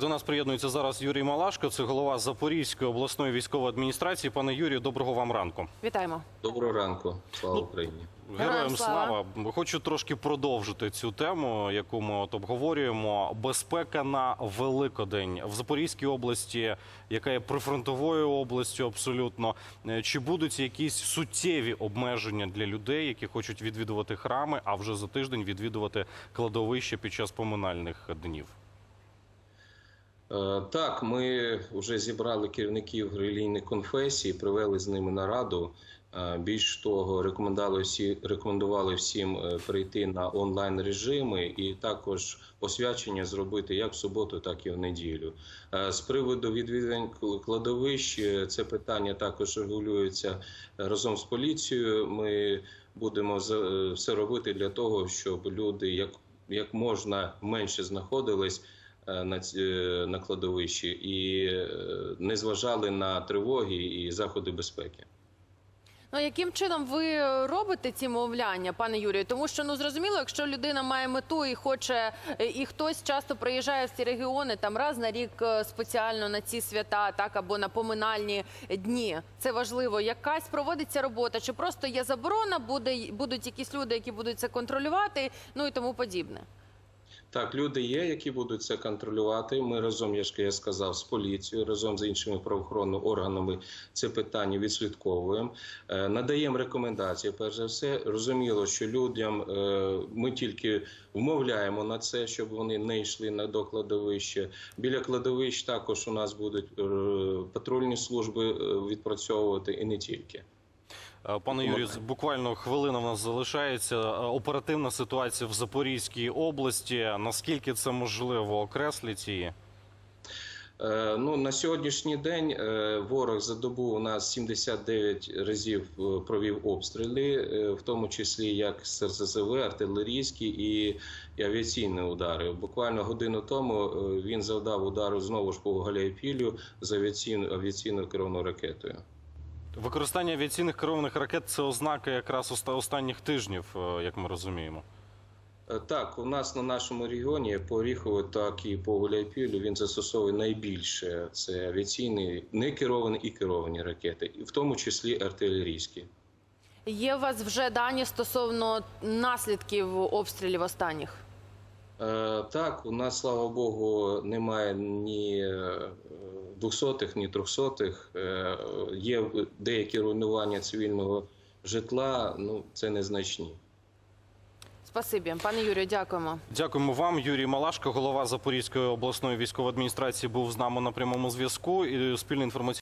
До нас приєднується зараз Юрій Малашко, це голова Запорізької обласної військової адміністрації. Пане Юрію, доброго вам ранку. Вітаємо. Доброго ранку, слава Україні. Героям Героям слава. слава. Хочу трошки продовжити цю тему, яку ми от обговорюємо. Безпека на Великодень в Запорізькій області, яка є прифронтовою областю, абсолютно. Е, Чи будуть якісь суттєві обмеження для людей, які хочуть відвідувати храми, а вже за тиждень відвідувати кладовище під час поминальних днів? Е, Так, ми вже зібрали керівників релігійних конфесій, провели з ними нараду. Е, Більш того, рекомендували всі рекомендували всім е, перейти на онлайн режими і також освячення зробити як в суботу, так і в неділю. З приводу відвідувань кладовищ, це питання також регулюється разом з поліцією. Ми будемо все робити для того, щоб люди як, як можна менше знаходились на, е, на кладовищі і е, не зважали на тривоги і заходи безпеки. Ну яким чином ви робите ці мовляння, пане Юрію? Тому що ну зрозуміло, якщо людина має мету і хоче, е, і хтось часто приїжджає в ці регіони там раз на рік е, спеціально на ці свята, так або на поминальні дні. Це важливо. Якась проводиться робота, чи просто є заборона, буде будуть якісь люди, які будуть це контролювати, ну і тому подібне. Так, люди є, які будуть це контролювати. Ми разом, я ж я сказав, з поліцією, разом з іншими правоохоронними органами це питання відслідковуємо. Е, Надаємо рекомендації. Перш за все, розуміло, що людям е, ми тільки вмовляємо на це, щоб вони не йшли на до кладовища. Біля кладовищ також у нас будуть е, патрульні служби відпрацьовувати і не тільки. Е, Пане Юрію, буквально хвилина в нас залишається. Е, Оперативна ситуація в Запорізькій області. Наскільки це можливо окресліть її? Е, Ну, на сьогоднішній день ворог за добу у нас 79 разів провів обстріли, в тому числі як з артилерійські і, авіаційні удари. Буквально годину тому він завдав удару знову ж по Галяйпілю з авіаційною керованою ракетою. Використання авіаційних керованих ракет це ознака якраз останніх тижнів, е, як ми розуміємо. Е, Так, у нас на нашому регіоні по Оріхову, так і по Гуляйпілю він застосовує найбільше це авіаційні не керовані і керовані ракети, в тому числі артилерійські. Є у вас вже дані стосовно наслідків обстрілів останніх? Е, Так, у нас, слава Богу, немає ні двохсотих, ні трьохсотих. Е, Є деякі руйнування цивільного житла, ну це незначні. Спасибі, пане Юрію, дякуємо. Дякуємо вам, Юрій Малашко, голова Запорізької обласної військової адміністрації, був з нами на прямому зв'язку. І спільний інформаційна